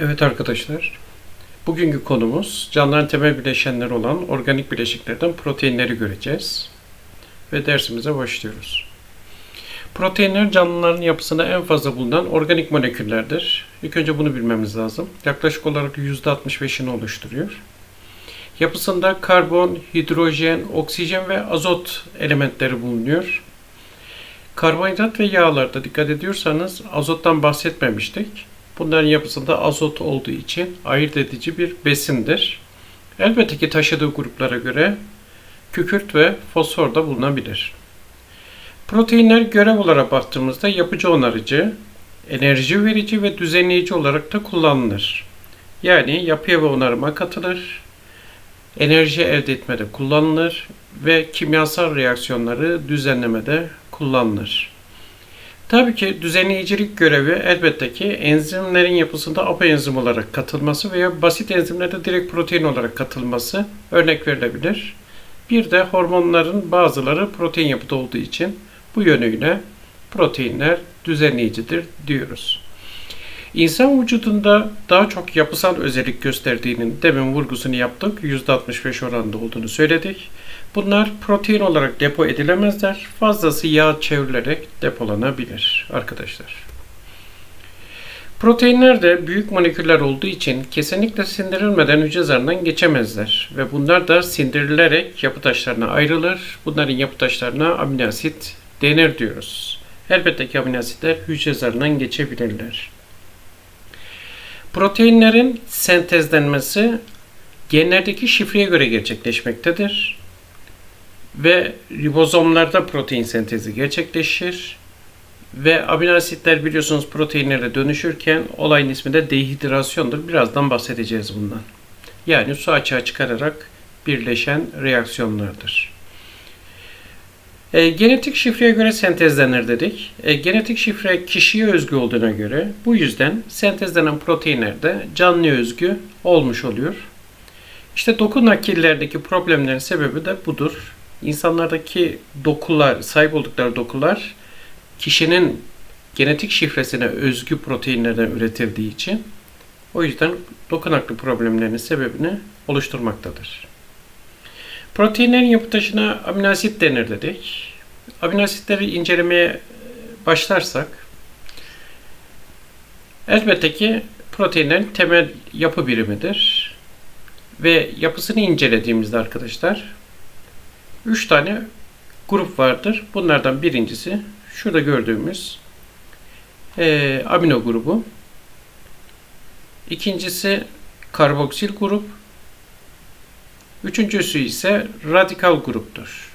Evet arkadaşlar, bugünkü konumuz canlıların temel bileşenleri olan organik bileşiklerden proteinleri göreceğiz. Ve dersimize başlıyoruz. Proteinler canlıların yapısında en fazla bulunan organik moleküllerdir. İlk önce bunu bilmemiz lazım. Yaklaşık olarak %65'ini oluşturuyor. Yapısında karbon, hidrojen, oksijen ve azot elementleri bulunuyor. Karbonhidrat ve yağlarda dikkat ediyorsanız azottan bahsetmemiştik. Bunların yapısında azot olduğu için ayırt edici bir besindir. Elbette ki taşıdığı gruplara göre kükürt ve fosfor da bulunabilir. Proteinler görev olarak baktığımızda yapıcı onarıcı, enerji verici ve düzenleyici olarak da kullanılır. Yani yapıya ve onarıma katılır, enerji elde etmede kullanılır ve kimyasal reaksiyonları düzenlemede kullanılır. Tabii ki düzenleyicilik görevi elbette ki enzimlerin yapısında apoenzim olarak katılması veya basit enzimlerde direkt protein olarak katılması örnek verilebilir. Bir de hormonların bazıları protein yapıda olduğu için bu yönüyle proteinler düzenleyicidir diyoruz. İnsan vücudunda daha çok yapısal özellik gösterdiğinin demin vurgusunu yaptık. %65 oranında olduğunu söyledik. Bunlar protein olarak depo edilemezler. Fazlası yağ çevrilerek depolanabilir arkadaşlar. Proteinler de büyük moleküller olduğu için kesinlikle sindirilmeden hücre zarından geçemezler ve bunlar da sindirilerek yapı taşlarına ayrılır. Bunların yapı taşlarına amino asit denir diyoruz. Elbette ki amino asitler hücre zarından geçebilirler. Proteinlerin sentezlenmesi genlerdeki şifreye göre gerçekleşmektedir ve ribozomlarda protein sentezi gerçekleşir ve amino asitler biliyorsunuz proteinlere dönüşürken olayın ismi de dehidrasyondur. Birazdan bahsedeceğiz bundan. Yani su açığa çıkararak birleşen reaksiyonlardır. E, genetik şifreye göre sentezlenir dedik. E, genetik şifre kişiye özgü olduğuna göre bu yüzden sentezlenen proteinler de canlıya özgü olmuş oluyor. İşte doku nakillerdeki problemlerin sebebi de budur. İnsanlardaki dokular, sahip oldukları dokular kişinin genetik şifresine özgü proteinlerden üretildiği için o yüzden dokunaklı problemlerinin sebebini oluşturmaktadır. Proteinlerin yapı taşına amino asit denir dedik. Amino asitleri incelemeye başlarsak elbette ki proteinlerin temel yapı birimidir. Ve yapısını incelediğimizde arkadaşlar 3 tane grup vardır. Bunlardan birincisi şurada gördüğümüz e, amino grubu. İkincisi karboksil grup. Üçüncüsü ise radikal gruptur.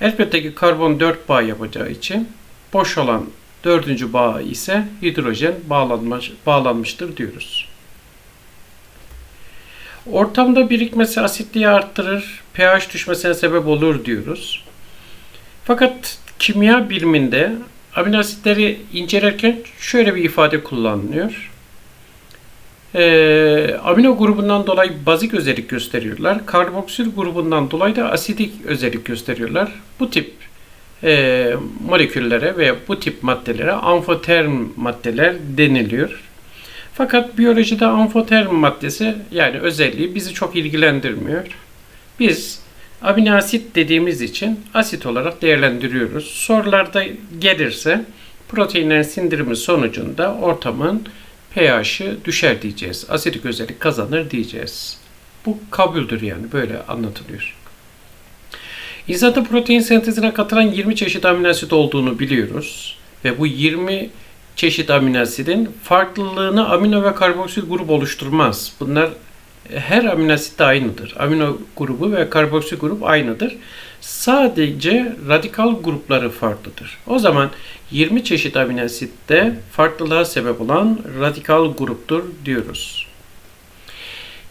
Elbette ki karbon 4 bağ yapacağı için boş olan dördüncü bağ ise hidrojen bağlanmış, bağlanmıştır diyoruz. Ortamda birikmesi asitliği arttırır, pH düşmesine sebep olur diyoruz. Fakat kimya biliminde amino asitleri incelerken şöyle bir ifade kullanılıyor. Ee, amino grubundan dolayı bazik özellik gösteriyorlar. Karboksil grubundan dolayı da asidik özellik gösteriyorlar. Bu tip e, moleküllere ve bu tip maddelere amfoterm maddeler deniliyor. Fakat biyolojide amfoterm maddesi yani özelliği bizi çok ilgilendirmiyor. Biz amino asit dediğimiz için asit olarak değerlendiriyoruz. Sorularda gelirse proteinlerin sindirimi sonucunda ortamın pH'i düşer diyeceğiz. Asidik özellik kazanır diyeceğiz. Bu kabuldür yani böyle anlatılıyor. İnsanda protein sentezine katılan 20 çeşit amino asit olduğunu biliyoruz. Ve bu 20 çeşit amino asidin farklılığını amino ve karboksil grup oluşturmaz. Bunlar her amino asit de aynıdır. Amino grubu ve karboksil grup aynıdır. Sadece radikal grupları farklıdır. O zaman 20 çeşit amino asitte farklılığa sebep olan radikal gruptur diyoruz.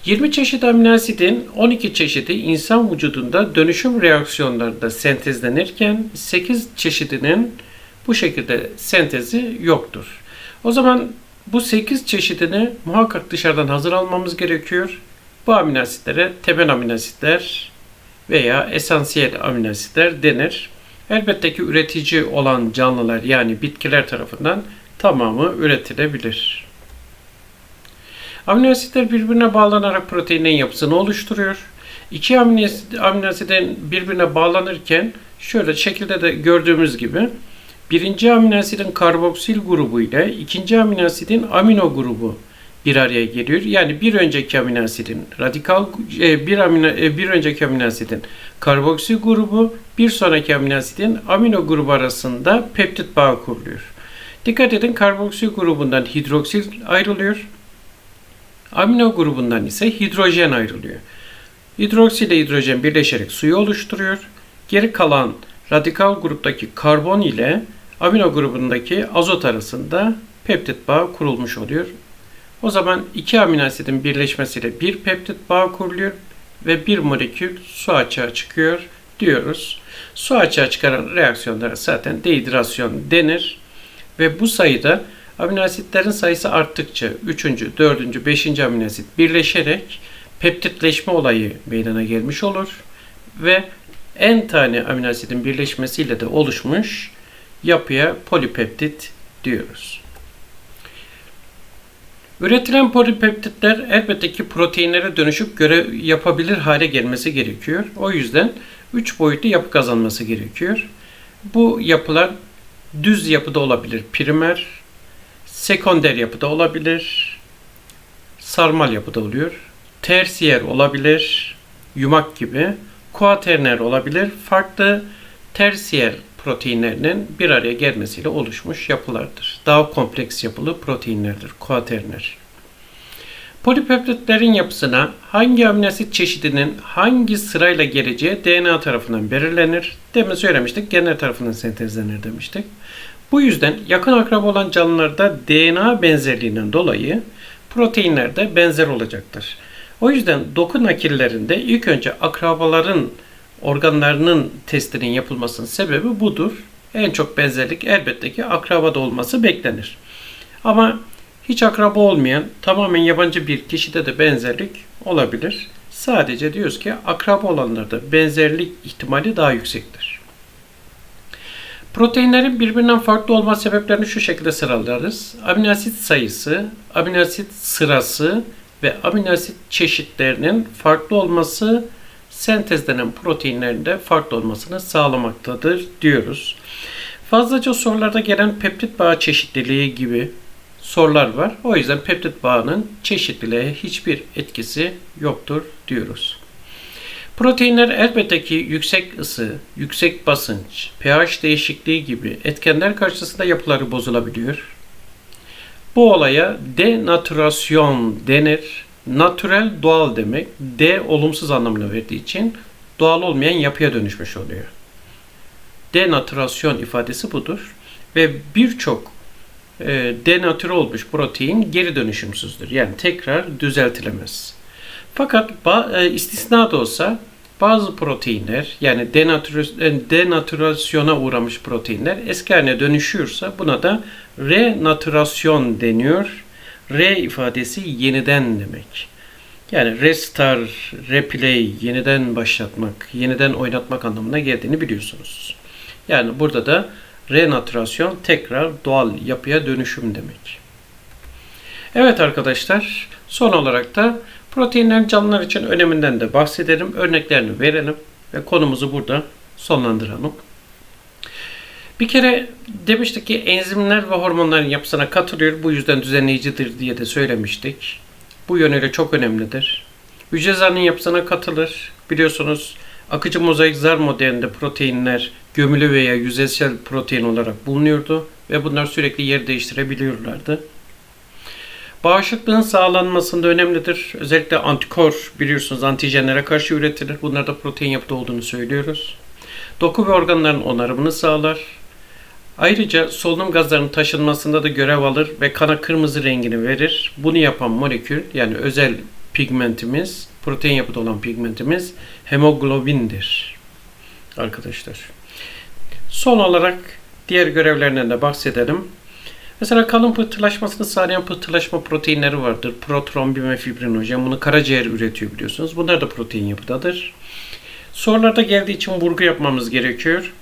20 çeşit amino asidin 12 çeşidi insan vücudunda dönüşüm reaksiyonlarında sentezlenirken 8 çeşidinin bu şekilde sentezi yoktur. O zaman bu 8 çeşidini muhakkak dışarıdan hazır almamız gerekiyor. Bu amino asitlere temel amino asitler veya esansiyel amino asitler denir. Elbette ki üretici olan canlılar yani bitkiler tarafından tamamı üretilebilir. Amino asitler birbirine bağlanarak proteinin yapısını oluşturuyor. İki amino asit, amino asitin birbirine bağlanırken şöyle şekilde de gördüğümüz gibi birinci amino asidin karboksil grubu ile ikinci amino asidin amino grubu bir araya geliyor. Yani bir önceki amino asidin radikal e, bir amino e, bir önceki amino asidin karboksil grubu bir sonraki amino asidin amino grubu arasında peptit bağı kuruluyor. Dikkat edin karboksil grubundan hidroksil ayrılıyor. Amino grubundan ise hidrojen ayrılıyor. Hidroksil ile hidrojen birleşerek suyu oluşturuyor. Geri kalan radikal gruptaki karbon ile amino grubundaki azot arasında peptit bağı kurulmuş oluyor. O zaman iki amino asidin birleşmesiyle bir peptit bağı kuruluyor ve bir molekül su açığa çıkıyor diyoruz. Su açığa çıkaran reaksiyonlara zaten dehidrasyon denir ve bu sayıda amino asitlerin sayısı arttıkça 3. 4. 5. amino asit birleşerek peptitleşme olayı meydana gelmiş olur ve en tane amino asidin birleşmesiyle de oluşmuş yapıya polipeptit diyoruz. Üretilen polipeptitler elbette ki proteinlere dönüşüp görev yapabilir hale gelmesi gerekiyor. O yüzden 3 boyutlu yapı kazanması gerekiyor. Bu yapılar düz yapıda olabilir, primer, sekonder yapıda olabilir, sarmal yapıda oluyor. Tersiyer olabilir, yumak gibi. Kuaterner olabilir. Farklı tersiyer proteinlerinin bir araya gelmesiyle oluşmuş yapılardır. Daha kompleks yapılı proteinlerdir. Kuaterner. Polipeptitlerin yapısına hangi amino asit çeşidinin hangi sırayla geleceği DNA tarafından belirlenir. Demin söylemiştik genler tarafından sentezlenir demiştik. Bu yüzden yakın akraba olan canlılarda DNA benzerliğinden dolayı proteinler de benzer olacaktır. O yüzden doku nakillerinde ilk önce akrabaların organlarının testinin yapılmasının sebebi budur. En çok benzerlik elbette ki akrabada olması beklenir. Ama hiç akraba olmayan tamamen yabancı bir kişide de benzerlik olabilir. Sadece diyoruz ki akraba olanlarda benzerlik ihtimali daha yüksektir. Proteinlerin birbirinden farklı olma sebeplerini şu şekilde sıralarız. Amino asit sayısı, amino asit sırası ve amino asit çeşitlerinin farklı olması sentezlenen proteinlerin de farklı olmasını sağlamaktadır diyoruz. Fazlaca sorularda gelen peptit bağı çeşitliliği gibi sorular var. O yüzden peptit bağının çeşitliliğe hiçbir etkisi yoktur diyoruz. Proteinler elbette ki yüksek ısı, yüksek basınç, pH değişikliği gibi etkenler karşısında yapıları bozulabiliyor. Bu olaya denatürasyon denir. Natürel doğal demek. D olumsuz anlamına verdiği için doğal olmayan yapıya dönüşmüş oluyor. Denatürasyon ifadesi budur. Ve birçok e, denatüre olmuş protein geri dönüşümsüzdür. Yani tekrar düzeltilemez. Fakat e, istisna da olsa bazı proteinler yani e, denatürasyona uğramış proteinler eski haline dönüşüyorsa buna da renatürasyon deniyor. Re ifadesi yeniden demek. Yani restar, replay, yeniden başlatmak, yeniden oynatmak anlamına geldiğini biliyorsunuz. Yani burada da renatürasyon tekrar doğal yapıya dönüşüm demek. Evet arkadaşlar son olarak da proteinlerin canlılar için öneminden de bahsedelim. Örneklerini verelim ve konumuzu burada sonlandıralım. Bir kere demiştik ki enzimler ve hormonların yapısına katılıyor. Bu yüzden düzenleyicidir diye de söylemiştik. Bu yönüyle çok önemlidir. Hücre zarının yapısına katılır. Biliyorsunuz akıcı mozaik zar modelinde proteinler gömülü veya yüzeysel protein olarak bulunuyordu ve bunlar sürekli yer değiştirebiliyorlardı. Bağışıklığın sağlanmasında önemlidir. Özellikle antikor biliyorsunuz antijenlere karşı üretilir. Bunlar da protein yapıda olduğunu söylüyoruz. Doku ve organların onarımını sağlar. Ayrıca solunum gazlarının taşınmasında da görev alır ve kana kırmızı rengini verir. Bunu yapan molekül yani özel pigmentimiz, protein yapıda olan pigmentimiz hemoglobindir. Arkadaşlar. Son olarak diğer görevlerinden de bahsedelim. Mesela kalın pıhtılaşmasını sağlayan pıhtılaşma proteinleri vardır. Protrombin ve fibrinojen. Bunu karaciğer üretiyor biliyorsunuz. Bunlar da protein yapıdadır. Sorularda geldiği için vurgu yapmamız gerekiyor.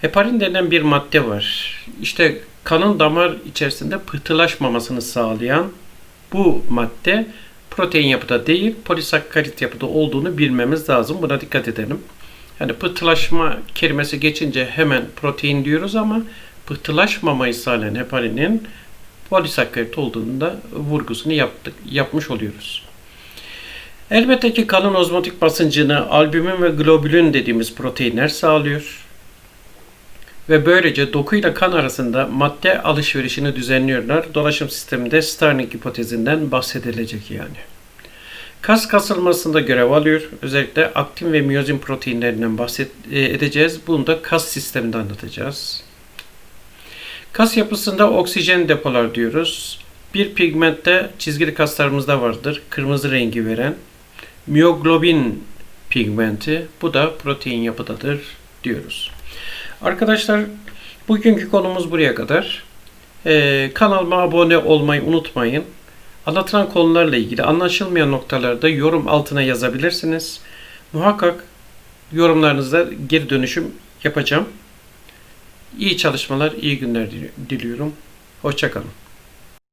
Heparin denen bir madde var. İşte kanın damar içerisinde pıhtılaşmamasını sağlayan bu madde protein yapıda değil polisakkarit yapıda olduğunu bilmemiz lazım. Buna dikkat edelim. Yani pıhtılaşma kelimesi geçince hemen protein diyoruz ama pıhtılaşmamayı sağlayan heparinin polisakkarit olduğunu da vurgusunu yaptık, yapmış oluyoruz. Elbette ki kanın ozmotik basıncını albümin ve globulin dediğimiz proteinler sağlıyor. Ve böylece dokuyla kan arasında madde alışverişini düzenliyorlar. Dolaşım sisteminde Starling hipotezinden bahsedilecek yani. Kas kasılmasında görev alıyor. Özellikle aktin ve miyozin proteinlerinden bahsedeceğiz. Bunu da kas sisteminde anlatacağız. Kas yapısında oksijen depolar diyoruz. Bir pigmentte çizgili kaslarımızda vardır. Kırmızı rengi veren. Miyoglobin pigmenti. Bu da protein yapıdadır diyoruz. Arkadaşlar bugünkü konumuz buraya kadar. Ee, kanalıma abone olmayı unutmayın. Anlatılan konularla ilgili anlaşılmayan noktalarda yorum altına yazabilirsiniz. Muhakkak yorumlarınızda geri dönüşüm yapacağım. İyi çalışmalar, iyi günler diliyorum. Hoşçakalın.